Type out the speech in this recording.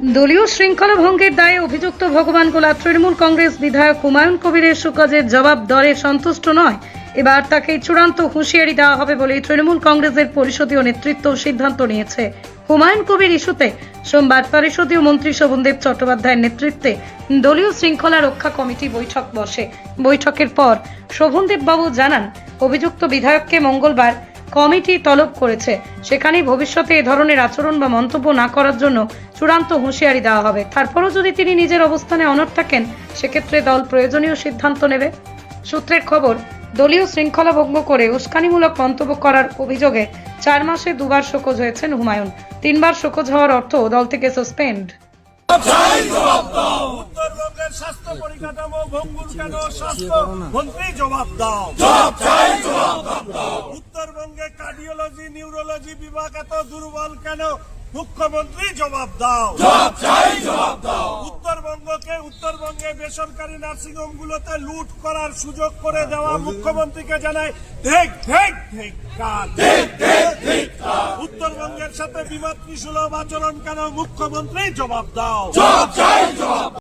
দলীয় শৃঙ্খলা ভঙ্গের দায়ে অভিযুক্ত ভগবান গোলা তৃণমূল কংগ্রেস বিধায়ক হুমায়ুন কবিরের সুকাজের জবাব দরে সন্তুষ্ট নয়। এবার তাকে চূড়ান্ত হুঁশিয়ারি দেওয়া হবে বলে তৃণমূল কংগ্রেসের পরিষদীয় নেতৃত্ব সিদ্ধান্ত নিয়েছে। হুমায়ুন কবির ইস্যুতে সোমবার পরিষদীয় মন্ত্রী শোভনদেব চট্টোপাধ্যায়ের নেতৃত্বে দলীয় শৃঙ্খলা রক্ষা কমিটি বৈঠক বসে। বৈঠকের পর শোভনদেব বাবু জানান, অভিযুক্ত বিধায়ককে মঙ্গলবার কমিটি তলব করেছে। সেখানেই ভবিষ্যতে এ ধরনের আচরণ বা মন্তব্য না করার জন্য চূড়ান্ত হুঁশিয়ারি দেওয়া হবে। তারপরও যদি তিনি নিজের অবস্থানে অনড় থাকেন সেক্ষেত্রে দল প্রয়োজনীয় সিদ্ধান্ত নেবে। সূত্রের খবর দলীয় শৃঙ্খলা ভঙ্গ করে উস্কানিমূলক মন্তব্য করার অভিযোগে চার মাসে দুবার শোকজ হয়েছেন হুমায়ুন। তিনবার শোকজ হওয়ার অর্থ দল থেকে সাসপেন্ড। উত্তরবঙ্গের স্বাস্থ্য পরিকাঠামো ভঙ্গুর কেন? স্বাস্থ্য মন্ত্রী জবাব দাও। উত্তরবঙ্গে নিউরোলজি বিভাগ এত দুর্বল কেন? মুখ্যমন্ত্রী জবাব দাও। জবাব দাও। উত্তরবঙ্গকে উত্তরবঙ্গে বেসরকারি নার্সিংহোম গুলোতে লুট করার সুযোগ করে দেওয়া মুখ্যমন্ত্রীকে জানায় দেখ দেখ দেখ কাজ। উত্তরবঙ্গের সাথে বিমাতৃ সুলভ আচরণ কেন মুখ্যমন্ত্রী? জবাব দাও।